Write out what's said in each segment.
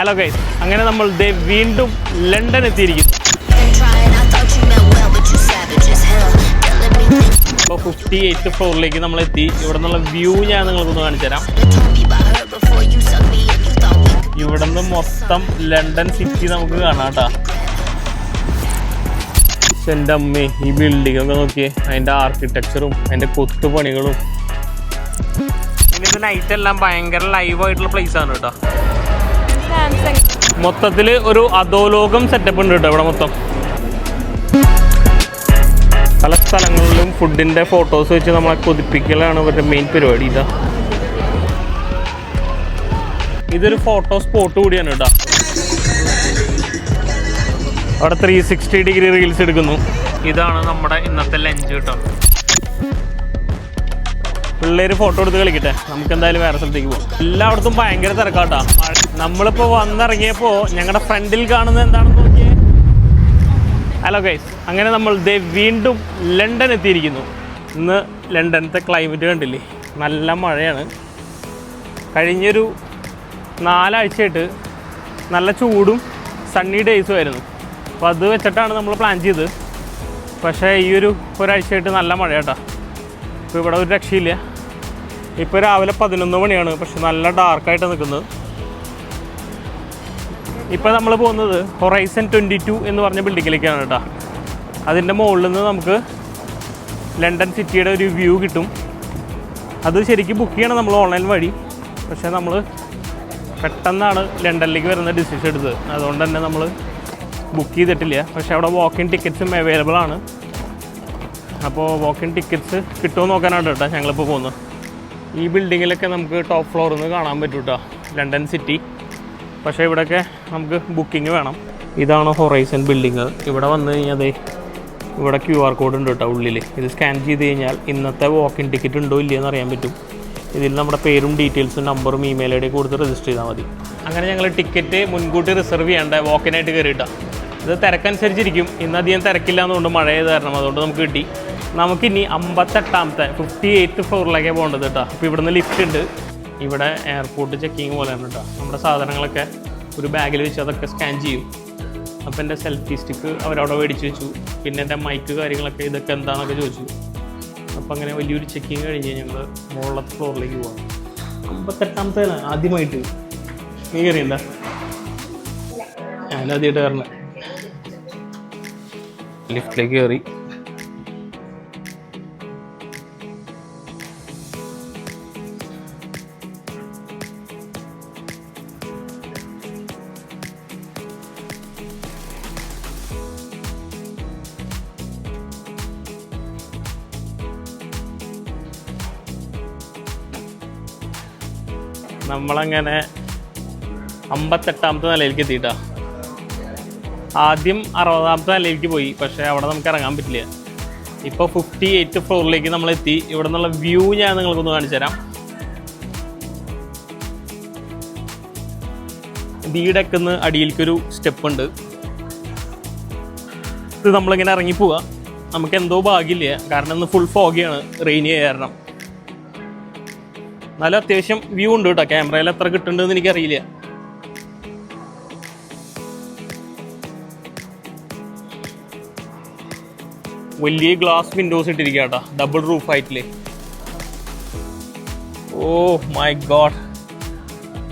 Hello guys അങ്ങനെ നമ്മൾ ദേ വീണ്ടും ലണ്ടൻ എത്തിയിരിക്കുന്നു. ഇപ്പോൾ ഫിഫ്റ്റി എയ്റ്റ് ഫ്ലോറിലേക്ക് നമ്മൾ എത്തി. ഇവിടെ നിന്നുള്ള വ്യൂ ഞാൻ നിങ്ങൾക്കൊന്ന് കാണിച്ചു തരാം. ഇവിടെ നിന്ന് മൊത്തം ലണ്ടൻ സിറ്റി നമുക്ക് കാണാം കേട്ടോ. പക്ഷെ എന്റെ അമ്മേ ഈ ബിൽഡിംഗ് ഒക്കെ നോക്കിയേ അതിന്റെ ആർക്കിടെക്ചറും അതിന്റെ കൊത്തുപണികളും. ഇത് നൈറ്റ് എല്ലാം ഭയങ്കര ലൈവ് ആയിട്ടുള്ള പ്ലേസ് ആണ് കേട്ടോ. മൊത്തത്തിൽ ഒരു അധോലോകം സെറ്റപ്പ് ഉണ്ട് കേട്ടോ ഇവിടെ മൊത്തം. പല സ്ഥലങ്ങളിലും ഫുഡിന്റെ ഫോട്ടോസ് വെച്ച് നമ്മളെ കൊതിപ്പിക്കലാണ് ഇവരുടെ മെയിൻ പരിപാടി ഇതാ. ഇതൊരു ഫോട്ടോ സ്പോട്ട് കൂടിയാണ് കേട്ടോ. അവിടെ ത്രീ സിക്സ്റ്റി ഡിഗ്രി റീൽസ് എടുക്കുന്നു. ഇതാണ് നമ്മുടെ ഇന്നത്തെ ലഞ്ച് കേട്ടോ. പിള്ളേര് ഫോട്ടോ എടുത്ത് കളിക്കട്ടെ. നമുക്ക് എന്തായാലും വേറെ സ്ഥലത്തേക്ക് പോകാം എല്ലായിടത്തും ഭയങ്കര തിരക്കാട്ടാ നമ്മളിപ്പോൾ വന്നിറങ്ങിയപ്പോൾ ഞങ്ങളുടെ ഫ്രണ്ടിൽ കാണുന്നത് എന്താണെന്ന് നോക്കിയേ? ഹലോ ഗൈസ് അങ്ങനെ നമ്മൾ ദേ വീണ്ടും ലണ്ടൻ എത്തിയിരിക്കുന്നു. ഇന്ന് ലണ്ടനത്തെ ക്ലൈമറ്റ് കണ്ടില്ലേ? നല്ല മഴയാണ്. കഴിഞ്ഞൊരു നാലാഴ്ചയായിട്ട് നല്ല ചൂടും സണ്ണി ഡേയ്സും ആയിരുന്നു. അപ്പോൾ അത് വെച്ചിട്ടാണ് നമ്മൾ പ്ലാൻ ചെയ്തത് പക്ഷേ ഈ ഒരു ഒരാഴ്ചയായിട്ട് നല്ല മഴ കേട്ടോ ഇപ്പോൾ ഇവിടെ ഒരു രക്ഷയില്ല. ഇപ്പോൾ രാവിലെ പതിനൊന്ന് മണിയാണ്. പക്ഷെ നല്ല ഡാർക്കായിട്ട് നിൽക്കുന്നത് ഇപ്പോൾ നമ്മൾ പോകുന്നത് ഹൊറൈസൺ ട്വന്റി ടു എന്ന് പറഞ്ഞ ബിൽഡിങ്ങിലേക്കാണ് കേട്ടോ അതിന്റെ മുകളിൽ നിന്ന് നമുക്ക് ലണ്ടൻ സിറ്റിയുടെ ഒരു വ്യൂ കിട്ടും. അത് ശരിക്കും ബുക്ക് ചെയ്യണം നമ്മൾ ഓൺലൈൻ വഴി. പക്ഷേ നമ്മൾ പെട്ടെന്നാണ് ലണ്ടനിലേക്ക് വരുന്ന ഡിസിഷൻ എടുത്തത്. അതുകൊണ്ട് തന്നെ നമ്മൾ ബുക്ക് ചെയ്തിട്ടില്ല. പക്ഷേ അവിടെ വാക്കിംഗ് ടിക്കറ്റ്സും അവൈലബിൾ ആണ്. അപ്പോൾ വാക്കിംഗ് ടിക്കറ്റ്സ് കിട്ടുമോ നോക്കാനാണ് കേട്ടോ ഞങ്ങളിപ്പോൾ പോകുന്നത്. ഈ ബിൽഡിങ്ങിലൊക്കെ നമുക്ക് ടോപ്പ് ഫ്ലോറിൽ നിന്ന് കാണാൻ പറ്റും കേട്ടോ ലണ്ടൻ സിറ്റി പക്ഷേ ഇവിടെയൊക്കെ നമുക്ക് ബുക്കിംഗ് വേണം. ഇതാണ് ഹൊറൈസൺ ബിൽഡിങ് ഇവിടെ വന്നു കഴിഞ്ഞാൽ ഇവിടെ ക്യു ആർ കോഡ് ഉണ്ട് കേട്ടോ ഉള്ളിൽ ഇത് സ്കാൻ ചെയ്ത് കഴിഞ്ഞാൽ ഇന്നത്തെ വാക്കിംഗ് ടിക്കറ്റ് ഉണ്ടോ ഇല്ലയെന്ന് അറിയാൻ പറ്റും. ഇതിൽ നമ്മുടെ പേരും ഡീറ്റെയിൽസും നമ്പറും ഇമെയിൽ ഐ ഡി കൊടുത്ത് രജിസ്റ്റർ ചെയ്താൽ മതി. അങ്ങനെ ഞങ്ങൾ ടിക്കറ്റ് മുൻകൂട്ടി റിസർവ് ചെയ്യേണ്ട വാക്കിനായിട്ട് കയറിയിട്ടാണ് ഇത് തിരക്കനുസരിച്ചിരിക്കും. ഇന്ന് അധികം തിരക്കില്ല എന്നുകൊണ്ട് മഴ ചെയ്ത് കാരണം അതുകൊണ്ട് നമുക്ക് കിട്ടി. നമുക്കിനി അമ്പത്തെട്ടാമത്തെ ഫിഫ്റ്റി എയ്ത്ത് ഫ്ലോറിലേക്കാണ് പോകേണ്ടത് കേട്ടോ. അപ്പോൾ ഇവിടുന്ന് ലിഫ്റ്റ് ഉണ്ട്. ഇവിടെ എയർപോർട്ട് ചെക്കിങ് പോലെയാണ് കേട്ടോ നമ്മുടെ സാധനങ്ങളൊക്കെ ഒരു ബാഗിൽ വെച്ച് അതൊക്കെ സ്കാൻ ചെയ്യും. അപ്പോൾ എന്റെ സെൽഫി സ്റ്റിക്ക് അവരവിടെ മേടിച്ച് വെച്ചു. പിന്നെ എന്റെ മൈക്ക് കാര്യങ്ങളൊക്കെ ഇതൊക്കെ എന്താണെന്നൊക്കെ ചോദിച്ചു. അപ്പോൾ അങ്ങനെ വലിയൊരു ചെക്കിങ് കഴിഞ്ഞ് ഞങ്ങൾ മുകളിലത്തെ ഫ്ലോറിലേക്ക് പോകാം അമ്പത്തെട്ടാമത്തെ ആദ്യമായിട്ട്. നീ കയറിയണ്ട ഞാനാദ്യമായിട്ട് കയറണേ ലിഫ്റ്റിലേക്ക് കയറി നമ്മളങ്ങനെ അമ്പത്തെട്ടാമത്തെ നിലയിലേക്ക് എത്തിയിട്ടാ. ആദ്യം അറുപതാമത്തെ നിലയിലേക്ക് പോയി പക്ഷേ അവിടെ നമുക്ക് ഇറങ്ങാൻ പറ്റില്ല. ഇപ്പോൾ ഫിഫ്റ്റി എയ്റ്റ് ഫ്ലോറിലേക്ക് നമ്മൾ എത്തി ഇവിടെ നിന്നുള്ള വ്യൂ ഞാൻ നിങ്ങൾക്കൊന്ന് കാണിച്ചു തരാം വീടൊക്കെ അടിയിലേക്കൊരു സ്റ്റെപ്പ് ഉണ്ട്. ഇത് നമ്മളിങ്ങനെ ഇറങ്ങി പോവാ നമുക്ക് എന്തോ ഭാഗ്യമില്ല. കാരണം ഇന്ന് ഫുൾ ഫോഗിയാണ് റെയിനി കാരണം. എന്നാലും അത്യാവശ്യം വ്യൂ ഉണ്ട് കേട്ടോ. ക്യാമറയിൽ എത്ര കിട്ടുന്നുണ്ടെന്ന് എനിക്കറിയില്ല. വലിയ ഗ്ലാസ് വിൻഡോസ് ഇട്ടിരിക്കുക ഡബിൾ റൂഫ് ആയിട്ടില്ലേ. ഓ മൈ ഗോഡ്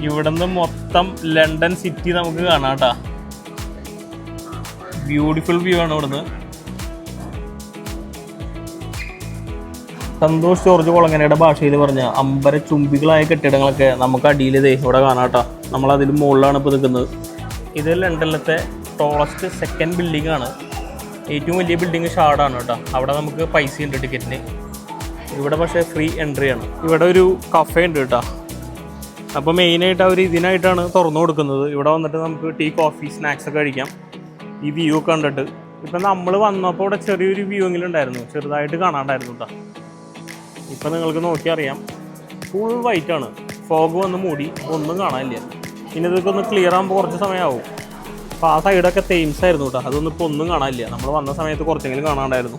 ഇവിടുന്ന് മൊത്തം ലണ്ടൻ സിറ്റി നമുക്ക് കാണാം കേട്ടോ ബ്യൂട്ടിഫുൾ വ്യൂ ആണ് ഇവിടുന്ന്. സന്തോഷ് ജോർജ് കൊളങ്ങനയുടെ ഭാഷയിൽ പറഞ്ഞ അമ്പര ചുംബികളായ കെട്ടിടങ്ങളൊക്കെ നമുക്ക് അടിയിൽ ഇവിടെ കാണാട്ടോ നമ്മൾ അതിന് മുകളിലാണ് ഇപ്പോൾ നിൽക്കുന്നത്. ഇത് ലണ്ടനിലത്തെ ടോളസ്റ്റ് സെക്കൻഡ് ബിൽഡിംഗ് ആണ്. ഏറ്റവും വലിയ ബിൽഡിംഗ് ഷാർഡാണ് കേട്ടോ. അവിടെ നമുക്ക് പൈസ ഉണ്ട് ടിക്കറ്റിന് ഇവിടെ പക്ഷേ ഫ്രീ എൻട്രി ആണ്. ഇവിടെ ഒരു കഫേ ഉണ്ട് കേട്ടോ. അപ്പോൾ മെയിനായിട്ട് അവർ ഇതിനായിട്ടാണ് തുറന്നു കൊടുക്കുന്നത്. ഇവിടെ വന്നിട്ട് നമുക്ക് ടീ കോഫി സ്നാക്സ് ഒക്കെ കഴിക്കാം. ഈ വ്യൂ ഒക്കെ കണ്ടിട്ട്. ഇപ്പം നമ്മൾ വന്നപ്പോൾ ഇവിടെ ചെറിയൊരു വ്യൂ എങ്കിലും ഉണ്ടായിരുന്നു ചെറുതായിട്ട് കാണാണ്ടായിരുന്നു കേട്ടോ. ഇപ്പം നിങ്ങൾക്ക് നോക്കിയറിയാം ഫുൾ വൈറ്റ് ആണ്. ഫോഗ് വന്ന് മൂടി. ഒന്നും കാണാനില്ല. ഇനി ഇതൊക്കെ ഒന്ന് ക്ലിയർ ആകുമ്പോൾ കുറച്ച് സമയമാവും അപ്പോൾ ആ സൈഡൊക്കെ തെയിംസ് ആയിരുന്നു കേട്ടോ അതൊന്നും ഇപ്പോൾ ഒന്നും കാണാനില്ല. നമ്മൾ വന്ന സമയത്ത് കുറച്ചെങ്കിലും കാണാണ്ടായിരുന്നു.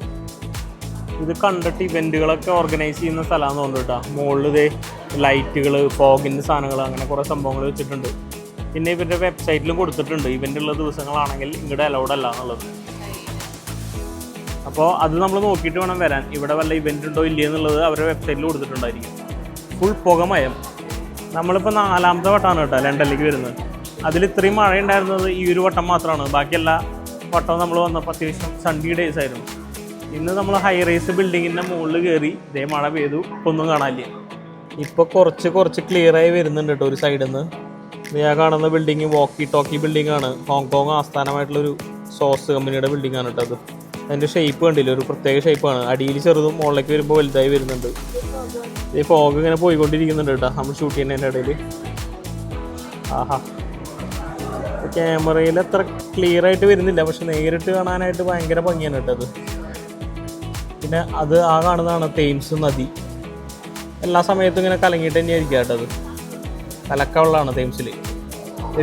ഇത് കണ്ടിട്ട് ഇവന്റുകളൊക്കെ ഓർഗനൈസ് ചെയ്യുന്ന സ്ഥലമാണെന്ന് തോന്നുന്നു കേട്ടോ മുകളിൽ ഇതേ ലൈറ്റുകൾ ഫോഗിന്റെ സാധനങ്ങൾ അങ്ങനെ കുറേ സംഭവങ്ങൾ വെച്ചിട്ടുണ്ട്. പിന്നെ ഇവരുടെ വെബ്സൈറ്റിലും കൊടുത്തിട്ടുണ്ട്. ഇവന്റ് ഉള്ള ദിവസങ്ങളാണെങ്കിൽ ഇങ്ങോട്ട് അലൗഡ് അല്ല എന്നുള്ളത്. അപ്പോൾ അത് നമ്മൾ നോക്കിയിട്ട് വേണം വരാൻ. ഇവിടെ വല്ല ഇവന്റ് ഉണ്ടോ ഇല്ലേ എന്നുള്ളത് അവരുടെ വെബ്സൈറ്റിൽ കൊടുത്തിട്ടുണ്ടായിരിക്കും. ഫുൾ പുകമയം. നമ്മളിപ്പോൾ നാലാമത്തെ വട്ടമാണ് കേട്ടോ ലണ്ടനിലേക്ക് വരുന്നത്. അതിൽ ഇത്രയും മഴ ഉണ്ടായിരുന്നത് ഈ ഒരു വട്ടം മാത്രമാണ് ബാക്കിയെല്ലാ വട്ടം നമ്മൾ വന്നപ്പോൾ അത്യാവശ്യം സൺഡി ഡേയ്സ് ആയിരുന്നു. ഇന്ന് നമ്മൾ ഹൈ റൈസ് ബിൽഡിങ്ങിന്റെ മുകളിൽ കയറി ഇതേ മഴ പെയ്തു. ഒന്നും കാണാനില്ല. ഇപ്പോൾ കുറച്ച് കുറച്ച് ക്ലിയറായി വരുന്നുണ്ട് കേട്ടോ ഒരു സൈഡിൽ നിന്ന് ഞാൻ കാണുന്ന ബിൽഡിങ് വോക്കി ടോക്കി ബിൽഡിംഗ് ആണ്. ഹോങ്കോങ് ആസ്ഥാനമായിട്ടുള്ളൊരു സോസ് കമ്പനിയുടെ ബിൽഡിംഗ് ആണ് കേട്ടോ അത്. അതിന്റെ ഷേപ്പ് കണ്ടില്ല? ഒരു പ്രത്യേക ഷേപ്പാണ് അടിയിൽ ചെറുതും മുകളിലേക്ക് വരുമ്പോൾ വലുതായി വരുന്നുണ്ട്. ഈ ഫോഗ് ഇങ്ങനെ പോയിക്കൊണ്ടിരിക്കുന്നുണ്ട് കേട്ടോ നമ്മൾ ഷൂട്ട് ചെയ്യുന്നതിന്റെ ഇടയിൽ ആഹാ. ക്യാമറയിൽ അത്ര ക്ലിയർ ആയിട്ട് വരുന്നില്ല പക്ഷെ നേരിട്ട് കാണാനായിട്ട് ഭയങ്കര ഭംഗിയാണ് കേട്ടത് പിന്നെ അത് ആ കാണുന്നതാണ് തേംസ് നദി. എല്ലാ സമയത്തും ഇങ്ങനെ കലങ്ങിയിട്ട് തന്നെയായിരിക്കും കേട്ടത് കലക്കവെള്ളമാണ് തേംസിൽ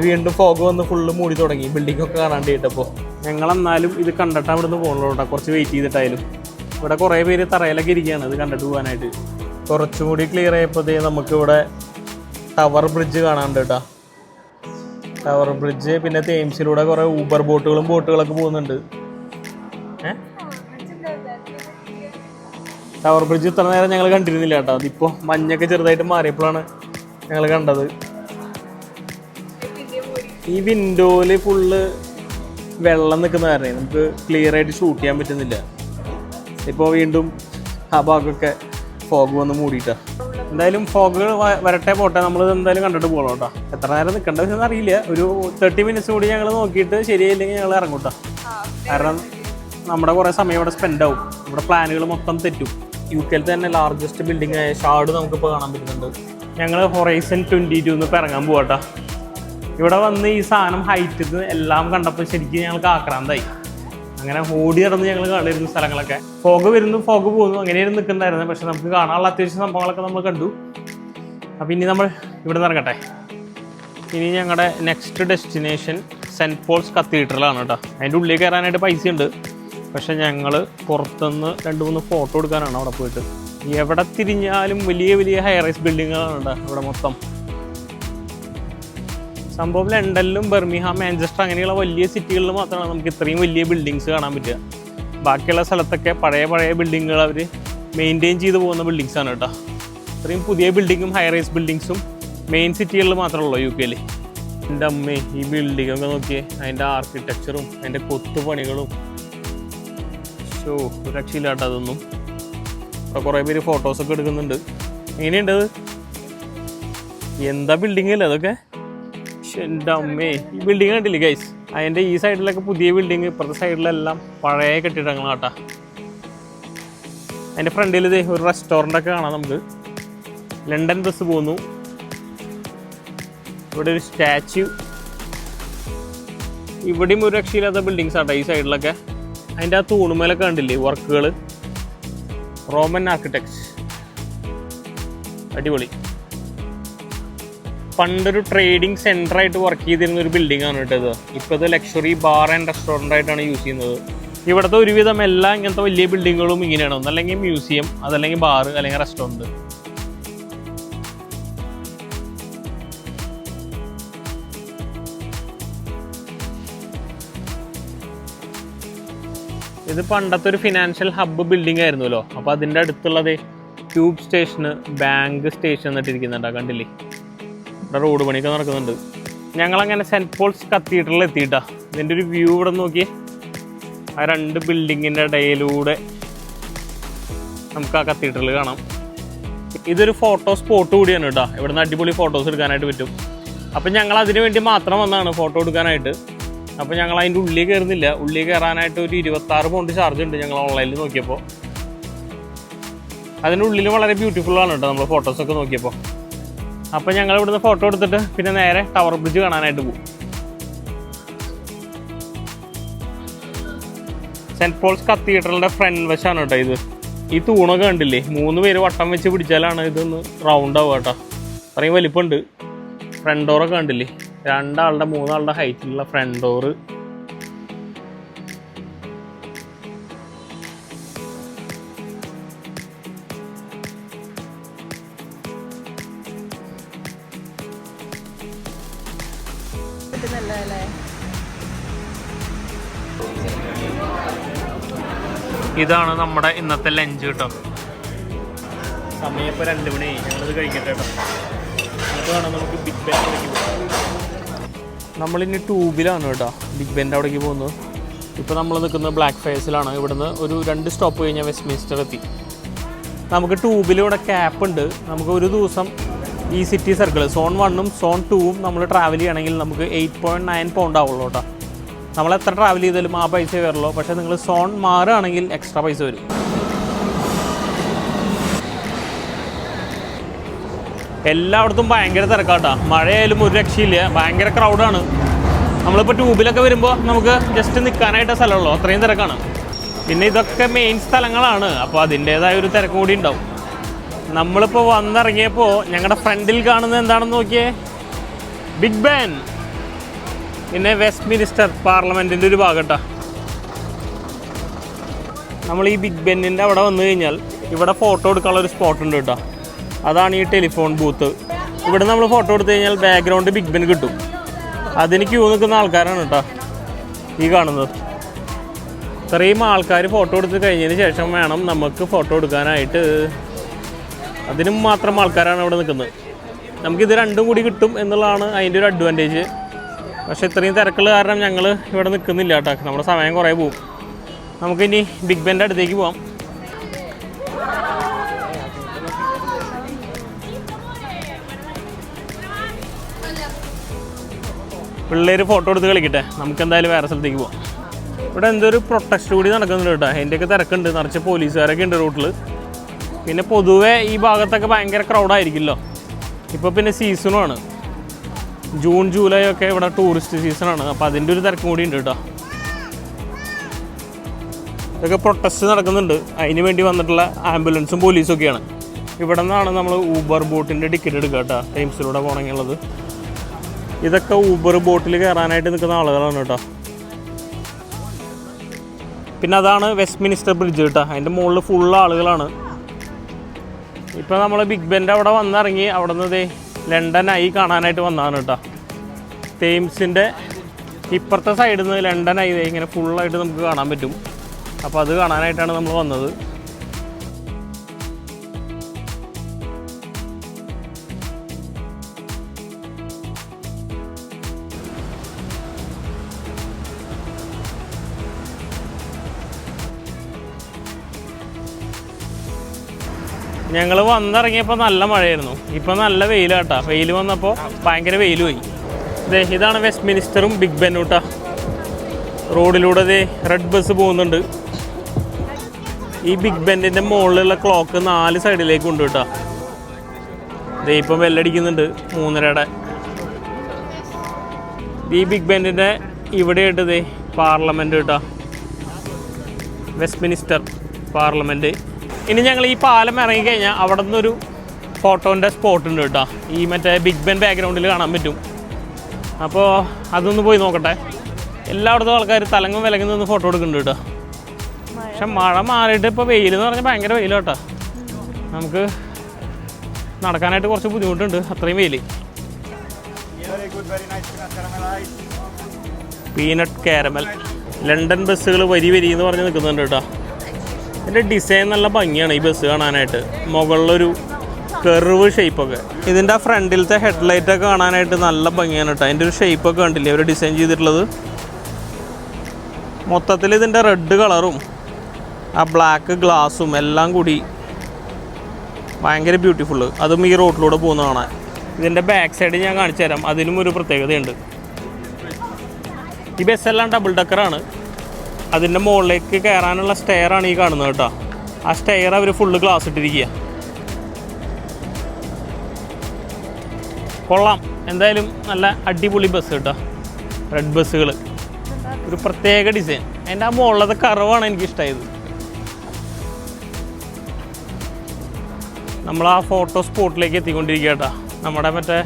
വീണ്ടും ഫോഗ് വന്ന് ഫുള്ള് മൂടി തുടങ്ങി ബിൽഡിംഗ് ഒക്കെ കാണാണ്ട് കേട്ടപ്പോൾ ഞങ്ങൾ എന്നാലും ഇത് കണ്ടിട്ട് അവിടെ നിന്ന് പോകണല്ലോ കേട്ടോ. കുറച്ച് വെയിറ്റ് ചെയ്തിട്ടായാലും. ഇവിടെ കുറേ പേര് തറയിലൊക്കെ ഇരിക്കുകയാണ്. ഇത് കണ്ടിട്ട് പോകാനായിട്ട്. കുറച്ചും കൂടി ക്ലിയർ ആയപ്പോഴത്തേ നമുക്കിവിടെ ടവർ ബ്രിഡ്ജ് കാണാണ്ട് കേട്ടോ. ടവർ ബ്രിഡ്ജ് പിന്നെ തേംസിലൂടെ കുറേ ഊബർ ബോട്ടുകളും ബോട്ടുകളൊക്കെ പോകുന്നുണ്ട്. ടവർ ബ്രിഡ്ജ് ഇത്ര നേരം ഞങ്ങൾ കണ്ടിരുന്നില്ല കേട്ടോ. അതിപ്പോൾ മഞ്ഞൊക്കെ ചെറുതായിട്ട് മാറിയപ്പോഴാണ് ഞങ്ങൾ കണ്ടത്. ഈ വിൻഡോയിൽ ഫുള്ള് വെള്ളം നിൽക്കുന്ന കാരണേ നമുക്ക് ക്ലിയർ ആയിട്ട് ഷൂട്ട് ചെയ്യാൻ പറ്റുന്നില്ല. ഇപ്പോൾ വീണ്ടും ആ ഭാഗമൊക്കെ ഫോഗ് വന്ന് മൂടിയിട്ടാ. എന്തായാലും ഫോഗ് വരട്ടെ പോട്ടെ. നമ്മൾ എന്തായാലും കണ്ടിട്ട് പോകണം കേട്ടോ. എത്ര നേരം നിൽക്കേണ്ട വിഷയം അറിയില്ല ഒരു തേർട്ടി മിനിറ്റ്സ് കൂടി ഞങ്ങൾ നോക്കിയിട്ട് ശരിയായില്ലെങ്കിൽ ഞങ്ങൾ ഇറങ്ങൂട്ടോ കാരണം നമ്മുടെ കുറേ സമയം ഇവിടെ സ്പെൻഡ് ആവും. നമ്മുടെ പ്ലാനുകൾ മൊത്തം തെറ്റും. യു കെയിൽ തന്നെ ലാർജസ്റ്റ് ബിൽഡിംഗ് ആയ ഷാഡ് നമുക്കിപ്പോൾ കാണാൻ പറ്റുന്നുണ്ട്. ഞങ്ങൾ ഹൊറൈസൺ ട്വന്റി ടു ഇറങ്ങാൻ പോവാട്ടോ ഇവിടെ വന്ന് ഈ സാധനം ഹൈറ്റിൽ എല്ലാം കണ്ടപ്പോൾ ശരിക്കും ഞങ്ങൾക്ക് ആക്രാന്തായി അങ്ങനെ ഓടി നടന്ന് ഞങ്ങൾ കണ്ടിരുന്ന സ്ഥലങ്ങളൊക്കെ. ഫോഗ് വരുന്നു ഫോഗ് പോകുന്നു അങ്ങനെയായിരുന്നു നിൽക്കുന്നുണ്ടായിരുന്നത് പക്ഷെ നമുക്ക് കാണാനുള്ള അത്യാവശ്യം സംഭവങ്ങളൊക്കെ നമ്മൾ കണ്ടു. അപ്പം ഇനി നമ്മൾ ഇവിടെ നിന്ന് ഇറങ്ങട്ടെ. ഇനി ഞങ്ങളുടെ നെക്സ്റ്റ് ഡെസ്റ്റിനേഷൻ സെന്റ് പോൾസ് കത്തീഡ്രലാണ് കേട്ടോ. അതിന്റെ ഉള്ളിൽ കയറാനായിട്ട് പൈസ ഉണ്ട് പക്ഷെ ഞങ്ങൾ പുറത്തുനിന്ന് രണ്ട് മൂന്ന് ഫോട്ടോ എടുക്കാനാണ് അവിടെ പോയിട്ട്. എവിടെ തിരിഞ്ഞാലും വലിയ വലിയ ഹൈറൈസ് ബിൽഡിങ്ങുകളാണ് കേട്ടോ ഇവിടെ മൊത്തം. സംഭവം ലണ്ടനിലും ബെർമിഹാം മാഞ്ചസ്റ്റർ അങ്ങനെയുള്ള വലിയ സിറ്റികളിൽ മാത്രമാണ് നമുക്ക് ഇത്രയും വലിയ ബിൽഡിങ്സ് കാണാൻ പറ്റുക. ബാക്കിയുള്ള സ്ഥലത്തൊക്കെ പഴയ പഴയ ബിൽഡിങ്ങുകൾ അവർ മെയിന്റെയിൻ ചെയ്ത് പോകുന്ന ബിൽഡിങ്സ് ആണ് കേട്ടോ. ഇത്രയും പുതിയ ബിൽഡിങ്ങും ഹൈ റൈസ് ബിൽഡിങ്സും മെയിൻ സിറ്റികളിൽ മാത്രമേ ഉള്ളൂ യു കെയിൽ എന്റെ അമ്മേ ഈ ബിൽഡിംഗ് ഒക്കെ നോക്കിയേ അതിന്റെ ആർക്കിടെക്ചറും അതിന്റെ കൊത്തുപണികളും. ഷോ രക്ഷയില്ലാട്ടോ അതൊന്നും. ഇവിടെ കുറേ പേര് ഫോട്ടോസൊക്കെ എടുക്കുന്നുണ്ട്. എങ്ങനെയുണ്ട് എന്താ ബിൽഡിംഗ് അല്ലേ അതൊക്കെ? എന്റെ ഈ ബിൽഡിംഗ് കണ്ടില്ലേ ഗൈസ് അതിന്റെ ഈ സൈഡിലൊക്കെ പുതിയ ബിൽഡിംഗ് ഇപ്പുറത്തെ സൈഡിലെല്ലാം പഴയ കെട്ടിടങ്ങളാട്ടാ. അതിന്റെ ഫ്രണ്ടിൽ ഇതേ ഒരു റെസ്റ്റോറന്റ് ഒക്കെ കാണാം നമുക്ക്. ലണ്ടൻ ബസ് പോകുന്നു ഇവിടെ ഒരു സ്റ്റാച്യു ഇവിടെയും ഒരു രക്ഷയില്ലാത്ത ബിൽഡിങ്സ് ആട്ടോ ഈ സൈഡിലൊക്കെ അതിന്റെ ആ തൂണുമേലൊക്കെ കണ്ടില്ലേ വർക്കുകൾ റോമൻ ആർക്കിടെക്ട് അടിപൊളി. പണ്ടൊരു ട്രേഡിംഗ് സെന്റർ ആയിട്ട് വർക്ക് ചെയ്തിരുന്ന ഒരു ബിൽഡിംഗ് ആണ് കേട്ടത് ഇപ്പോൾ ഇത് ലക്ഷറി ബാർ ആൻഡ് റെസ്റ്റോറന്റ് ആയിട്ടാണ് യൂസ് ചെയ്യുന്നത്. ഇവിടുത്തെ ഒരുവിധം എല്ലാ ഇങ്ങനത്തെ വലിയ ബിൽഡിങ്ങുകളും ഇങ്ങനെയാണ്. ഒന്നല്ലെങ്കിൽ മ്യൂസിയം അതല്ലെങ്കിൽ ബാർ അല്ലെങ്കിൽ റെസ്റ്റോറന്റ് ഇത് പണ്ടത്തെ ഒരു ഫിനാൻഷ്യൽ ഹബ്ബ് ബിൽഡിംഗ് ആയിരുന്നല്ലോ. അപ്പോൾ അതിന്റെ അടുത്തുള്ളത് ട്യൂബ് സ്റ്റേഷന് ബാങ്ക് സ്റ്റേഷൻ എന്നിട്ടിരിക്കുന്നുണ്ടോ. കണ്ടില്ലേ? ഇവിടെ റോഡ് പണിയൊക്കെ നടക്കുന്നുണ്ട്. ഞങ്ങളങ്ങനെ സെന്റ് പോൾസ് കത്തീഡ്രലിൽ എത്തിയിട്ടാ. ഇതിന്റെ ഒരു വ്യൂ ഇവിടെ നോക്കി ആ രണ്ട് ബിൽഡിങ്ങിന്റെ ഇടയിലൂടെ നമുക്ക് ആ കത്തീഡ്രൽ കാണാം. ഇതൊരു ഫോട്ടോ സ്പോട്ട് കൂടിയാണ് കേട്ടോ ഇവിടുന്ന് അടിപൊളി ഫോട്ടോസ് എടുക്കാനായിട്ട് പറ്റും. അപ്പം ഞങ്ങൾ അതിന് വേണ്ടി മാത്രം വന്നതാണ് ഫോട്ടോ എടുക്കാനായിട്ട്. അപ്പോൾ ഞങ്ങൾ അതിന്റെ ഉള്ളിൽ കയറുന്നില്ല. ഉള്ളിൽ കയറാനായിട്ട് ഒരു ഇരുപത്താറ് പൗണ്ട് ചാർജ് ഉണ്ട് ഞങ്ങൾ ഓൺലൈനിൽ നോക്കിയപ്പോൾ അതിന്റെ ഉള്ളിൽ വളരെ ബ്യൂട്ടിഫുൾ ആണ് കേട്ടോ നമ്മൾ ഫോട്ടോസൊക്കെ നോക്കിയപ്പോൾ അപ്പോൾ ഞങ്ങൾ ഇവിടുന്ന് ഫോട്ടോ എടുത്തിട്ട് പിന്നെ നേരെ ടവർ ബ്രിഡ്ജ് കാണാനായിട്ട് പോകും സെന്റ് പോൾസ് കത്തീഡ്രലിന്റെ ഫ്രണ്ട് വശമാണ് കേട്ടോ ഇത്. ഈ തൂണൊക്കെ കണ്ടില്ലേ? മൂന്ന് പേര് വട്ടം വെച്ച് പിടിച്ചാലാണ് ഇതൊന്ന് റൗണ്ട് ആവുക കേട്ടോ. അത്രയും വലിപ്പമുണ്ട്. ഫ്രണ്ട് ഡോറൊക്കെ കണ്ടില്ലേ? രണ്ടാളുടെ മൂന്നാളുടെ ഹൈറ്റിലുള്ള ഫ്രണ്ട് ഡോറ് ഇതാണ് നമ്മുടെ ഇന്നത്തെ ലഞ്ച് കേട്ടോ സമയം ഇപ്പോൾ രണ്ട് മണി. ഞങ്ങളത് കഴിക്കട്ടെ കേട്ടോ. വേണം നമുക്ക് ബിഗ് പോകാൻ. നമ്മളിനി ട്യൂബിലാണ് കേട്ടോ. ബിഗ് ബാന്റെ അവിടേക്ക് പോകുന്നത്. ഇപ്പോൾ നമ്മൾ നിൽക്കുന്നത് ബ്ലാക്ക് ഫേസിലാണ് ഇവിടുന്ന് ഒരു രണ്ട് സ്റ്റോപ്പ് കഴിഞ്ഞാൽ വെസ്റ്റ് മിനിസ്റ്റർ എത്തി. നമുക്ക് ട്യൂബിൽ ക്യാപ്പ് ഉണ്ട്. നമുക്ക് ഒരു ദിവസം ഈ സിറ്റി സർക്കിൾ സോൺ വണ്ണും സോൺ ടൂവും നമ്മൾ ട്രാവൽ ചെയ്യണമെങ്കിൽ നമുക്ക് എയ്റ്റ് പോയിന്റ് നയൻ പൗണ്ട് ആവുള്ളൂ കേട്ടോ. നമ്മൾ എത്ര ട്രാവൽ ചെയ്താലും ആ പൈസ വരുള്ളൂ പക്ഷേ നിങ്ങൾ സോൺ മാറുകയാണെങ്കിൽ എക്സ്ട്രാ പൈസ വരും. എല്ലായിടത്തും ഭയങ്കര തിരക്കാട്ടാ മഴയായാലും ഒരു രക്ഷയില്ല. ഭയങ്കര ക്രൗഡാണ് നമ്മളിപ്പോൾ ട്യൂബിലൊക്കെ വരുമ്പോൾ നമുക്ക് ജസ്റ്റ് നിൽക്കാനായിട്ട് സ്ഥലമുള്ളൂ. അത്രയും തിരക്കാണ്. പിന്നെ ഇതൊക്കെ മെയിൻ സ്ഥലങ്ങളാണ്. അപ്പോൾ അതിന്റേതായ ഒരു തിരക്ക് കൂടി ഉണ്ടാവും. നമ്മളിപ്പോൾ വന്നിറങ്ങിയപ്പോൾ ഞങ്ങളുടെ ഫ്രണ്ടിൽ കാണുന്നത് എന്താണെന്ന് നോക്കിയേ? Big Ben. പിന്നെ വെസ്റ്റ് മിനിസ്റ്റർ പാർലമെന്റിന്റെ ഒരു ഭാഗട്ടാ. നമ്മൾ ഈ ബിഗ് ബെന്നിന്റെ അവിടെ വന്നു കഴിഞ്ഞാൽ ഇവിടെ ഫോട്ടോ എടുക്കാനുള്ള ഒരു സ്പോട്ട് ഉണ്ട് കേട്ടോ. അതാണ് ഈ ടെലിഫോൺ ബൂത്ത്. ഇവിടെ നമ്മൾ ഫോട്ടോ എടുത്തു കഴിഞ്ഞാൽ ബാക്ക്ഗ്രൗണ്ട് ബിഗ് ബെൻ കിട്ടും. അതിന് ക്യൂ നിൽക്കുന്ന ആൾക്കാരാണ് കേട്ടോ ഈ കാണുന്നത്. ഇത്രയും ആൾക്കാർ ഫോട്ടോ എടുത്ത് കഴിഞ്ഞതിന് ശേഷം വേണം നമുക്ക് ഫോട്ടോ എടുക്കാനായിട്ട്. അതിനും മാത്രം ആൾക്കാരാണ് അവിടെ നിൽക്കുന്നത്. നമുക്കിത് രണ്ടും കൂടി കിട്ടും എന്നുള്ളതാണ് അതിന്റെ ഒരു അഡ്വാന്റേജ് പക്ഷേ ഇത്രയും തിരക്കുള്ള കാരണം ഞങ്ങൾ ഇവിടെ നിൽക്കുന്നില്ല കേട്ടോ. നമ്മുടെ സമയം കുറേ പോവും. നമുക്കിനി ബിഗ് ബെന്റെ അടുത്തേക്ക് പോവാം. പിള്ളേർ ഫോട്ടോ എടുത്ത് കളിക്കട്ടെ. നമുക്ക് എന്തായാലും വേറെ സ്ഥലത്തേക്ക് പോവാം. ഇവിടെ എന്തൊരു പ്രൊട്ടസ്റ്റ് കൂടി നടക്കുന്നുണ്ട് കേട്ടോ. അതിന്റെയൊക്കെ തിരക്കുണ്ട്. നിറച്ച് പോലീസുകാരൊക്കെ ഉണ്ട് റൂട്ടിൽ പിന്നെ പൊതുവെ ഈ ഭാഗത്തൊക്കെ ഭയങ്കര ക്രൗഡായിരിക്കുമല്ലോ ഇപ്പോൾ പിന്നെ സീസണുമാണ് ജൂൺ ജൂലൈ ഒക്കെ ഇവിടെ ടൂറിസ്റ്റ് സീസണാണ് അപ്പോൾ അതിന്റെ ഒരു തിരക്കും കൂടി ഉണ്ട് കേട്ടോ. ഇതൊക്കെ പ്രൊട്ടസ്റ്റ് നടക്കുന്നുണ്ട്. അതിന് വേണ്ടി വന്നിട്ടുള്ള ആംബുലൻസും പോലീസും ഒക്കെയാണ്. ഇവിടെ നിന്നാണ് നമ്മൾ ഊബർ ബോട്ടിന്റെ ടിക്കറ്റ് എടുക്കുക കേട്ടോ. ടൈംസിലൂടെ പോകണമെന്നുള്ളത് ഇതൊക്കെ ഊബർ ബോട്ടിൽ കയറാനായിട്ട് നിൽക്കുന്ന ആളുകളാണ് കേട്ടോ. പിന്നെ അതാണ് വെസ്റ്റ് മിനിസ്റ്റർ ബ്രിഡ്ജ് കേട്ടോ. അതിന്റെ മുകളിൽ ഫുൾ ആളുകളാണ്. ഇപ്പോൾ നമ്മൾ ബിഗ് ബെന്റെ അവിടെ വന്നിറങ്ങി. അവിടെ നിന്ന് ലണ്ടൻ ഐ കാണാനായിട്ട് വന്നതാണ് കേട്ടോ. തേംസിന്റെ ഇപ്പുറത്തെ സൈഡിൽ നിന്ന് ലണ്ടൻ ഐ ഇങ്ങനെ ഫുള്ളായിട്ട് നമുക്ക് കാണാൻ പറ്റും. അപ്പോൾ അത് കാണാനായിട്ടാണ് നമ്മൾ വന്നത്. ഞങ്ങൾ വന്നിറങ്ങിയപ്പോൾ നല്ല മഴയായിരുന്നു. ഇപ്പം നല്ല വെയിലാട്ടാ. വെയിൽ വന്നപ്പോൾ ഭയങ്കര വെയിൽ പോയി ദേ ഇതാണ് വെസ്റ്റ് മിനിസ്റ്ററും ബിഗ് ബെന്നും കേട്ടോ റോഡിലൂടെ ദേ റെഡ് ബസ് പോകുന്നുണ്ട്. ഈ ബിഗ് ബെന്നിന്റെ മുകളിലുള്ള ക്ലോക്ക് നാല് സൈഡിലേക്ക് ഉണ്ട് കേട്ടോ ദേ ഇപ്പം വെല്ലടിക്കുന്നുണ്ട് മൂന്നരയുടെ. ഈ ബിഗ് ബെന്നിന്റെ ഇവിടെയായിട്ട് ദേ പാർലമെന്റ് കേട്ടോ വെസ്റ്റ് മിനിസ്റ്റർ പാർലമെന്റ് ഇനി ഞങ്ങൾ ഈ പാലം ഇറങ്ങി ഇറങ്ങിക്കഴിഞ്ഞാൽ അവിടെ നിന്നൊരു ഫോട്ടോന്റെ സ്പോട്ട് ഉണ്ട് കേട്ടോ. ഈ മറ്റേ ബിഗ് ബെൻ ബാക്ക്ഗ്രൗണ്ടിൽ കാണാൻ പറ്റും. അപ്പോൾ അതൊന്ന് പോയി നോക്കട്ടെ. എല്ലായിടത്തും ആൾക്കാർ തലങ്ങും വിലങ്ങും നിന്ന് ഫോട്ടോ എടുക്കുന്നുണ്ട് കേട്ടോ. പക്ഷെ മഴ മാറിയിട്ട് ഇപ്പോൾ വെയിൽ എന്ന് പറഞ്ഞാൽ ഭയങ്കര വെയിലാട്ടോ നമുക്ക് നടക്കാനായിട്ട് കുറച്ച് ബുദ്ധിമുട്ടുണ്ട്. അത്രയും വെയിൽ പീനട്ട് കാരമൽ ലണ്ടൻ ബസ്സുകൾ വരി വരി എന്ന് പറഞ്ഞ് നിൽക്കുന്നുണ്ട് കേട്ടോ. ഇതിന്റെ ഡിസൈൻ നല്ല ഭംഗിയാണ് ഈ ബസ് കാണാനായിട്ട്. മുകളിലൊരു കെർവ് ഷേപ്പൊക്കെ ഇതിന്റെ ആ ഫ്രണ്ടിലത്തെ ഹെഡ്ലൈറ്റൊക്കെ കാണാനായിട്ട് നല്ല ഭംഗിയാണ് കേട്ടോ അതിന്റെ ഒരു ഷേപ്പൊക്കെ കണ്ടില്ലേ? അവർ ഡിസൈൻ ചെയ്തിട്ടുള്ളത്? മൊത്തത്തിൽ ഇതിന്റെ റെഡ് കളറും ആ ബ്ലാക്ക് ഗ്ലാസും എല്ലാം കൂടി ഭയങ്കര ബ്യൂട്ടിഫുള്ള് അതും ഈ റോഡിലൂടെ പോകുന്ന കാണാൻ. ഇതിന്റെ ബാക്ക് സൈഡ് ഞാൻ കാണിച്ചു തരാം അതിലും ഒരു പ്രത്യേകതയുണ്ട്. ഈ ബസ് എല്ലാം ഡബിൾ ഡക്കറാണ് അതിന്റെ മുകളിലേക്ക് കയറാനുള്ള സ്റ്റെയർ ആണ് ഈ കാണുന്നത് കേട്ടോ. ആ സ്റ്റെയർ അവർ ഫുള്ള് ഗ്ലാസ് ഇട്ടിരിക്കുക കൊള്ളാം. എന്തായാലും നല്ല അടിപൊളി ബസ് കേട്ടോ. റെഡ് ബസ്സുകൾ ഒരു പ്രത്യേക ഡിസൈൻ അതിന്റെ ആ മുകളിലത്തെ കറവാണ് എനിക്ക് ഇഷ്ടമായത് നമ്മൾ ആ ഫോട്ടോ സ്പോട്ടിലേക്ക് എത്തിക്കൊണ്ടിരിക്കുക കേട്ടോ. നമ്മുടെ മറ്റേ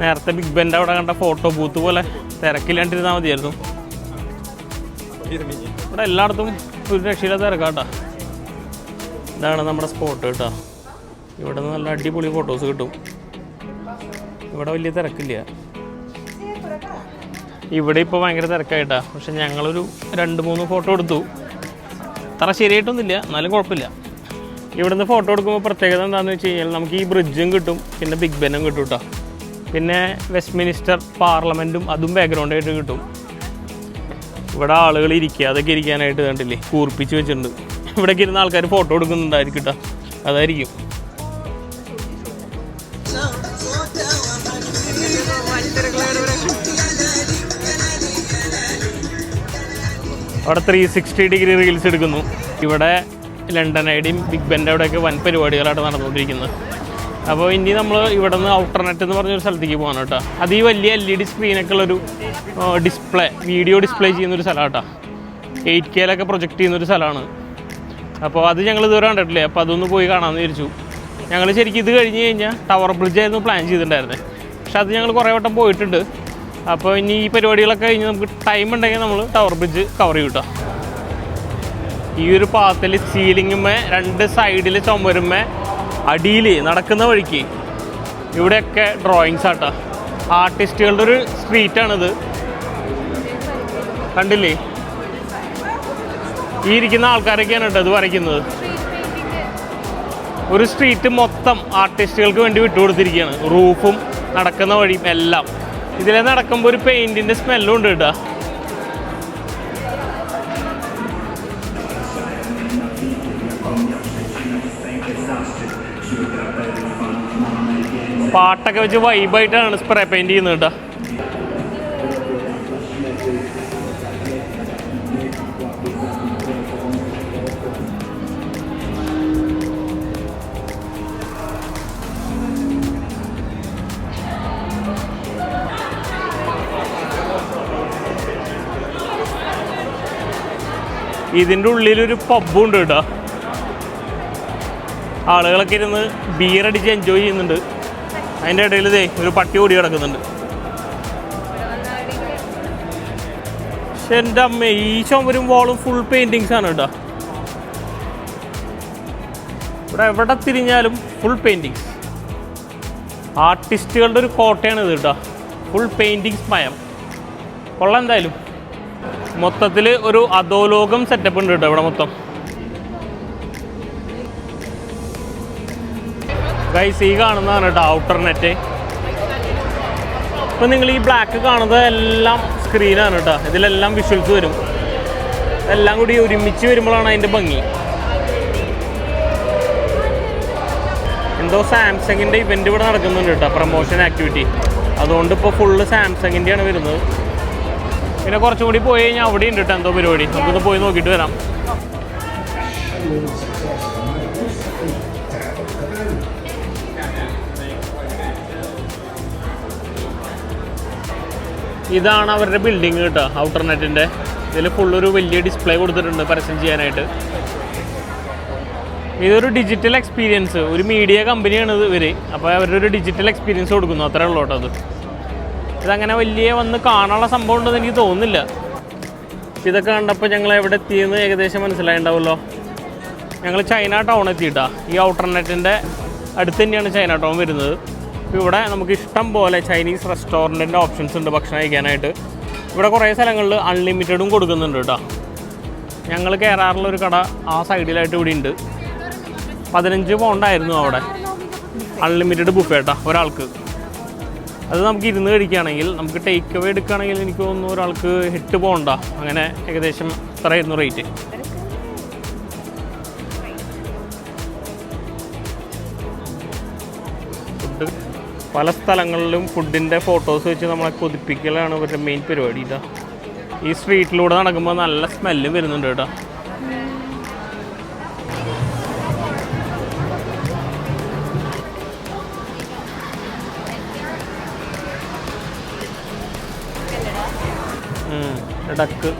നേരത്തെ ബിഗ് ബെന്റെ അവിടെ കണ്ട ഫോട്ടോ ബൂത്ത് പോലെ തിരക്കില്ലാണ്ടിരുന്നാൽ മതിയായിരുന്നു. ഇവിടെ എല്ലായിടത്തും ഒരു രക്ഷയില്ലാത്ത തിരക്കാട്ടാ ഇതാണ് നമ്മുടെ സ്പോട്ട് കേട്ടോ. ഇവിടെ നല്ല അടിപൊളി ഫോട്ടോസ് കിട്ടും. ഇവിടെ വലിയ തിരക്കില്ല. ഇവിടെ ഇപ്പോൾ ഭയങ്കര തിരക്കായിട്ടാ. പക്ഷെ ഞങ്ങളൊരു രണ്ട് മൂന്ന് ഫോട്ടോ എടുത്തു. അത്ര ശരിയായിട്ടൊന്നുമില്ല. എന്നാലും കുഴപ്പമില്ല. ഇവിടുന്ന് ഫോട്ടോ എടുക്കുമ്പോൾ പ്രത്യേകത എന്താണെന്ന് വെച്ച് കഴിഞ്ഞാൽ നമുക്ക് ഈ ബ്രിഡ്ജും കിട്ടും. പിന്നെ ബിഗ് ബെന്നും കിട്ടും കേട്ടോ പിന്നെ വെസ്റ്റ് മിനിസ്റ്റർ പാർലമെന്റും അതും ബാക്ക്ഗ്രൗണ്ടായിട്ട് കിട്ടും. ഇവിടെ ആളുകൾ ഇരിക്കുക. അതൊക്കെ ഇരിക്കാനായിട്ട് കണ്ടില്ലേ? കൂർപ്പിച്ച് വെച്ചിട്ടുണ്ട്. ഇവിടേക്ക് ഇരുന്ന ആൾക്കാർ ഫോട്ടോ എടുക്കുന്നുണ്ടായിരിക്കും കേട്ടോ. അതായിരിക്കും. അവിടെ ത്രീ സിക്സ്റ്റി ഡിഗ്രി റീൽസ് എടുക്കുന്നു. ഇവിടെ ലണ്ടൻ ഐഡിയും ബിഗ് ബെന്റെ അവിടെയൊക്കെ വൻ പരിപാടികളായിട്ട് നടന്നുകൊണ്ടിരിക്കുന്നത്. അപ്പോൾ ഇനി നമ്മൾ ഇവിടെ നിന്ന് ഔട്ടർനെറ്റ് എന്ന് പറഞ്ഞൊരു സ്ഥലത്തേക്ക് പോകാൻ കേട്ടോ. അത് ഈ വലിയ എൽ ഇ ഡി സ്ക്രീനൊക്കെ ഉള്ളൊരു ഡിസ്പ്ലേ വീഡിയോ ഡിസ്പ്ലേ ചെയ്യുന്നൊരു സ്ഥലമാണ് കേട്ടോ. എയ്റ്റ് കെയിലൊക്കെ പ്രൊജക്റ്റ് ചെയ്യുന്നൊരു സ്ഥലമാണ് അപ്പോൾ അത് ഞങ്ങൾ ഇതുവരെ കണ്ടിട്ടില്ലേ? അപ്പോൾ അതൊന്ന് പോയി കാണാമെന്ന് വിചാരിച്ചു. ഞങ്ങൾ ശരിക്കും ഇത് കഴിഞ്ഞ് കഴിഞ്ഞാൽ ടവർ ബ്രിഡ്ജ് ആയിരുന്നു പ്ലാൻ ചെയ്തിട്ടുണ്ടായിരുന്നത് പക്ഷെ അത് ഞങ്ങൾ കുറേ വട്ടം പോയിട്ടുണ്ട്. അപ്പോൾ ഇനി ഈ പരിപാടികളൊക്കെ കഴിഞ്ഞ് നമുക്ക് ടൈം ഉണ്ടെങ്കിൽ നമ്മൾ ടവർ ബ്രിഡ്ജ് കവർ ചെയ്യും കേട്ടോ. ഈ ഒരു പാത്തിൽ സീലിങ്ങുമേ രണ്ട് സൈഡിൽ ചുമരുമേ അടിയിൽ നടക്കുന്ന വഴിക്ക്. ഇവിടെയൊക്കെ ഡ്രോയിങ്സ് ആട്ടോ. ആർട്ടിസ്റ്റുകളുടെ ഒരു സ്ട്രീറ്റാണിത് കണ്ടില്ലേ? ഈ ഇരിക്കുന്ന ആൾക്കാരൊക്കെയാണ് കേട്ടോ ഇത് വരയ്ക്കുന്നത്. ഒരു സ്ട്രീറ്റ് മൊത്തം ആർട്ടിസ്റ്റുകൾക്ക് വേണ്ടി വിട്ടുകൊടുത്തിരിക്കുകയാണ്. റൂഫും നടക്കുന്ന വഴിയും എല്ലാം. ഇതിലെ നടക്കുമ്പോൾ ഒരു പെയിന്റിന്റെ സ്മെല്ലും ഉണ്ട് കേട്ടോ. പാട്ടൊക്കെ വെച്ച് വൈബായിട്ടാണ് സ്പ്രേ പെയിന്റ് ചെയ്യുന്നത് കേട്ടോ ഇതിന്റെ ഉള്ളിലൊരു പബ്ബും ഉണ്ട് കേട്ടോ ആളുകളൊക്കെ ഇരുന്ന് ബിയർ അടിച്ച് എൻജോയ് ചെയ്യുന്നുണ്ട്. അതിന്റെ ഇടയിൽ ഇതേ ഒരു പട്ടി ഓടി കിടക്കുന്നുണ്ട്. പക്ഷെ എന്റെ അമ്മ ഈ ചുമരും വാളും ഫുൾ പെയിന്റിങ്സ് ആണ് കേട്ടോ. ഇവിടെ എവിടെ തിരിഞ്ഞാലും ഫുൾ പെയിന്റിങ്സ് ആർട്ടിസ്റ്റുകളുടെ ഒരു കോട്ടയാണ് ഇത് കേട്ടോ. ഫുൾ പെയിന്റിങ്സ് മയം. കൊള്ളാം എന്തായാലും. മൊത്തത്തിൽ ഒരു അധോലോകം സെറ്റപ്പ് ഉണ്ട് കേട്ടോ ഇവിടെ മൊത്തം. ഗൈസ് ഈ കാണുന്നതാണ് കേട്ടോ ഔട്ടർ നെറ്റ് ഇപ്പം നിങ്ങൾ ഈ ബ്ലാക്ക് കാണുന്നത് എല്ലാം സ്ക്രീനാണ് കേട്ടോ. ഇതിലെല്ലാം വിഷ്വൽസ് വരും. എല്ലാം കൂടി ഒരുമിച്ച് വരുമ്പോഴാണ് അതിന്റെ ഭംഗി. എന്തോ സാംസങ്ങിന്റെ ഇവന്റ് ഇവിടെ നടക്കുന്നുണ്ട് കേട്ടോ പ്രൊമോഷൻ ആക്ടിവിറ്റി അതുകൊണ്ട് ഇപ്പോൾ ഫുള്ള് സാംസങ്ങിന്റെയാണ് വരുന്നത്. പിന്നെ കുറച്ചും കൂടി പോയി കഴിഞ്ഞാൽ അവിടെ ഉണ്ട് കേട്ടോ എന്തോ പരിപാടി. നമുക്കൊന്ന് പോയി നോക്കിയിട്ട് വരാം. ഇതാണ് അവരുടെ ബിൽഡിങ് കേട്ടോ ഔട്ടർ നെറ്റിന്റെ ഇതിൽ ഫുള്ളൊരു വലിയ ഡിസ്പ്ലേ കൊടുത്തിട്ടുണ്ട് പരസ്യം ചെയ്യാനായിട്ട്. ഇതൊരു ഡിജിറ്റൽ എക്സ്പീരിയൻസ് ഒരു മീഡിയ കമ്പനിയാണ് ഇത് ഇവർ അപ്പോൾ അവരുടെ ഒരു ഡിജിറ്റൽ എക്സ്പീരിയൻസ് കൊടുക്കുന്നു അത്രേ ഉള്ളൂ കേട്ടോ അത്. ഇതങ്ങനെ വലിയ വന്ന് കാണാനുള്ള സംഭവം ഉണ്ടെന്ന് എനിക്ക് തോന്നുന്നില്ല. ഇതൊക്കെ കണ്ടപ്പോൾ ഞങ്ങൾ എവിടെ എത്തിയെന്ന് ഏകദേശം മനസ്സിലായിണ്ടാവുമല്ലോ. ഞങ്ങൾ ചൈന ടൗൺ എത്തിയിട്ടാ. ഈ ഔട്ടർനെറ്റിന്റെ അടുത്ത് തന്നെയാണ് ചൈന ടൗൺ വരുന്നത്. ഇവിടെ നമുക്ക് ഇഷ്ടം പോലെ ചൈനീസ് റെസ്റ്റോറന്റിന്റെ ഓപ്ഷൻസ് ഉണ്ട് ഭക്ഷണം കഴിക്കാനായിട്ട്. ഇവിടെ കുറേ സ്ഥലങ്ങളിൽ അൺലിമിറ്റഡും കൊടുക്കുന്നുണ്ട് കേട്ടോ. ഞങ്ങൾ കയറാറുള്ള ഒരു കട ആ സൈഡിലായിട്ട് ഇവിടെ ഉണ്ട്. പതിനഞ്ച് പൗണ്ടായിരുന്നു അവിടെ. അൺലിമിറ്റഡ് ബുഫേ കേട്ടോ ഒരാൾക്ക്. അത് നമുക്ക് ഇരുന്ന് കഴിക്കുകയാണെങ്കിൽ നമുക്ക് ടേക്ക് അവേ എടുക്കുകയാണെങ്കിൽ എനിക്ക് തോന്നുന്നു ഒരാൾക്ക് എട്ട് പോകണ്ട അങ്ങനെ ഏകദേശം ഇത്രയായിരുന്നു റേറ്റ് പല സ്ഥലങ്ങളിലും ഫുഡിന്റെ ഫോട്ടോസ് വെച്ച് നമ്മളെ കൊതിപ്പിക്കലാണ് ഇവരുടെ മെയിൻ പരിപാടി ഇതാ. ഈ സ്ട്രീറ്റിലൂടെ നടക്കുമ്പോൾ നല്ല സ്മെല്ല് വരുന്നുണ്ട് കേട്ടോ. ടക്ക്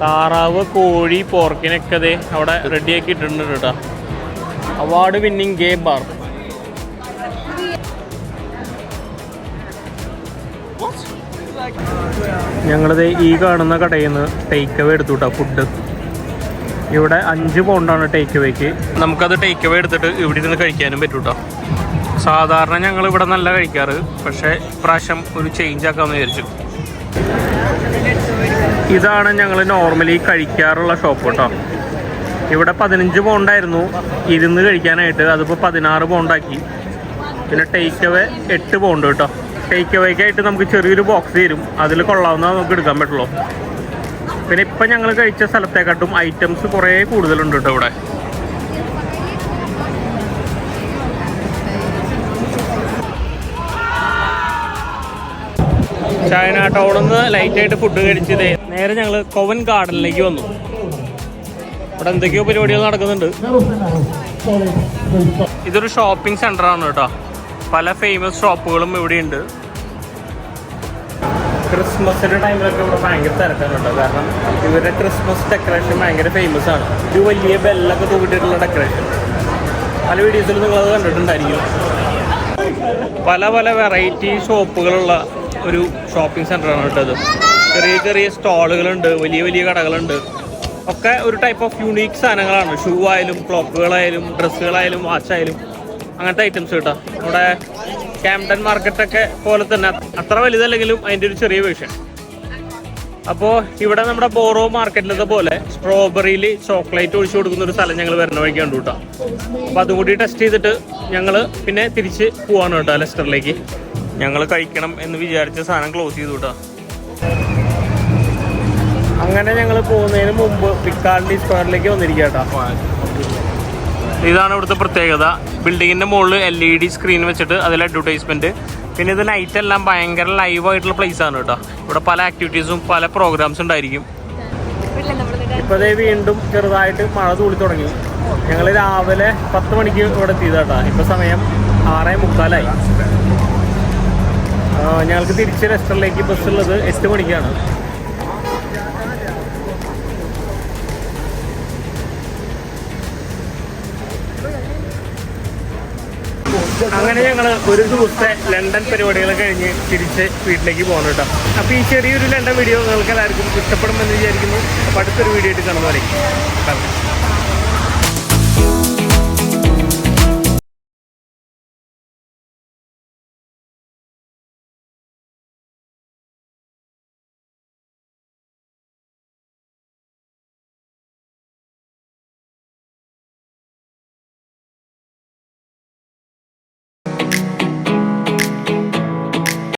താറാവ് കോഴി പോർക്കിനൊക്കെ അവിടെ റെഡിയാക്കിയിട്ടുണ്ട് കേട്ടോ. അവാർഡ് വിന്നിങ് ഗേ ബാർ ഞങ്ങളിത് ഈ കാണുന്ന കടയിൽ നിന്ന് ടേക്ക് അവേ എടുത്തു കേട്ടോ ഫുഡ് ഇവിടെ അഞ്ച് പൗണ്ടാണ് ടേക്ക് അവേക്ക് നമുക്കത് ടേക്ക് അവേ എടുത്തിട്ട് ഇവിടെ ഇരുന്ന് കഴിക്കാനും പറ്റും കേട്ടോ സാധാരണ ഞങ്ങൾ ഇവിടെ നല്ല കഴിക്കാറ് പക്ഷേ പ്രാവശ്യം ഒരു ചേഞ്ച് ആക്കാമെന്ന് വിചാരിച്ചു. ഇതാണ് ഞങ്ങൾ നോർമലി കഴിക്കാറുള്ള ഷോപ്പ് കേട്ടോ. ഇവിടെ പതിനഞ്ച് പൗണ്ടായിരുന്നു ഇരുന്ന് കഴിക്കാനായിട്ട് അതിപ്പോൾ പതിനാറ് പൗണ്ടാക്കി പിന്നെ ടേക്ക് അവേ എട്ട് പൗണ്ട് കേട്ടോ. ടേക്ക് അവേക്കായിട്ട് നമുക്ക് ചെറിയൊരു ബോക്സ് തരും. അതിൽ കൊള്ളാവുന്ന നമുക്ക് എടുക്കാൻ പറ്റുള്ളൂ. പിന്നെ ഇപ്പം ഞങ്ങൾ കഴിച്ച സ്ഥലത്തെക്കാട്ടും ഐറ്റംസ് കുറേ കൂടുതലുണ്ട് കേട്ടോ ഇവിടെ. ചൈന ടൗണിൽ നിന്ന് ലൈറ്റായിട്ട് ഫുഡ് കഴിച്ചത് നേരെ ഞങ്ങൾ കൊവൻ ഗാർഡനിലേക്ക് വന്നു. ഇവിടെ എന്തൊക്കെയോ പരിപാടികൾ നടക്കുന്നുണ്ട്. ഇതൊരു ഷോപ്പിംഗ് സെന്റർ ആണ് കേട്ടോ. പല ഫേമസ് ഷോപ്പുകളും ഇവിടെയുണ്ട്. ക്രിസ്മസിന്റെ ടൈമിലൊക്കെ ഇവിടെ ഭയങ്കര തിരക്കാണ് കേട്ടോ കാരണം ഇവരുടെ ക്രിസ്മസ് ഡെക്കറേഷൻ ഭയങ്കര ഫേമസ് ആണ്. ഒരു വലിയ ബെല്ലൊക്കെ തൂക്കിയിട്ടുള്ള ഡെക്കറേഷൻ പല വീഡിയോസിൽ നിങ്ങളത് കണ്ടിട്ടുണ്ടായിരിക്കും. പല പല വെറൈറ്റി ഷോപ്പുകളുള്ള ഒരു ഷോപ്പിംഗ് സെന്ററാണ് കേട്ടോ ഇത്. ചെറിയ ചെറിയ സ്റ്റാളുകളുണ്ട് വലിയ വലിയ കടകളുണ്ട്. ഒക്കെ ഒരു ടൈപ്പ് ഓഫ് യുണീക്ക് സാധനങ്ങളാണ്. ഷൂ ആയാലും ക്ലോക്കുകളായാലും ഡ്രസ്സുകളായാലും വാച്ചായാലും അങ്ങനത്തെ ഐറ്റംസ് കേട്ടോ. നമ്മുടെ ക്യാംപ്ടൺ മാർക്കറ്റൊക്കെ പോലെ തന്നെ. അത്ര വലുതല്ലെങ്കിലും അതിന്റെ ഒരു ചെറിയ വേഷൻ അപ്പോൾ ഇവിടെ നമ്മുടെ ബോറോ മാർക്കറ്റിലത്തെ പോലെ സ്ട്രോബെറിയിൽ ചോക്ലേറ്റ് ഒഴിച്ചു കൊടുക്കുന്ന ഒരു സ്ഥലം ഞങ്ങൾ വരുന്ന വഴിക്ക് കണ്ടു കേട്ടോ അപ്പോൾ അതും കൂടി ടെസ്റ്റ് ചെയ്തിട്ട് ഞങ്ങൾ പിന്നെ തിരിച്ച് പോവാണ് കേട്ടോ ലെസ്റ്ററിലേക്ക്. ഞങ്ങൾ കഴിക്കണം എന്ന് വിചാരിച്ച സാധനം ക്ലോസ് ചെയ്തു കേട്ടോ അങ്ങനെ ഞങ്ങൾ പോകുന്നതിന് മുമ്പ് പിക്കാർഡി സ്ക്വയറിലേക്ക് വന്നിരിക്കുക കേട്ടോ ഇതാണ് ഇവിടുത്തെ പ്രത്യേകത. ബിൽഡിങ്ങിന്റെ മുകളിൽ എൽ ഇ ഡി സ്ക്രീൻ വെച്ചിട്ട് അതിൽ അഡ്വർടൈസ്മെന്റ് പിന്നെ ഇത് നൈറ്റ് എല്ലാം ഭയങ്കര ലൈവ് ആയിട്ടുള്ള പ്ലേസ് ആണ് കേട്ടോ. ഇവിടെ പല ആക്ടിവിറ്റീസും പല പ്രോഗ്രാംസും ഉണ്ടായിരിക്കും. ഇപ്പോഴേ വീണ്ടും ചെറുതായിട്ട് മഴ തൂളി തുടങ്ങി. ഞങ്ങൾ രാവിലെ പത്ത് മണിക്ക് ഇവിടെ എത്തിയതാട്ടാ. ഇപ്പൊ സമയം ആറേ മുക്കാലായി. ഞങ്ങൾക്ക് തിരിച്ച് റെസ്റ്ററിലേക്ക് ബസ് ഉള്ളത് എട്ട് മണിക്കാണ്. അങ്ങനെ ഞങ്ങൾ ഒരു ദിവസത്തെ ലണ്ടൻ പരിപാടികൾ കഴിഞ്ഞ് തിരിച്ച് വീട്ടിലേക്ക് പോകണം കേട്ടോ. അപ്പോൾ ഈ ചെറിയൊരു ലണ്ടൻ വീഡിയോ നിങ്ങൾക്ക് എല്ലാവർക്കും ഇഷ്ടപ്പെടുമെന്ന് വിചാരിക്കുന്നു. അപ്പോൾ അടുത്തൊരു വീഡിയോ ആയിട്ട് കാണുന്നവരെ.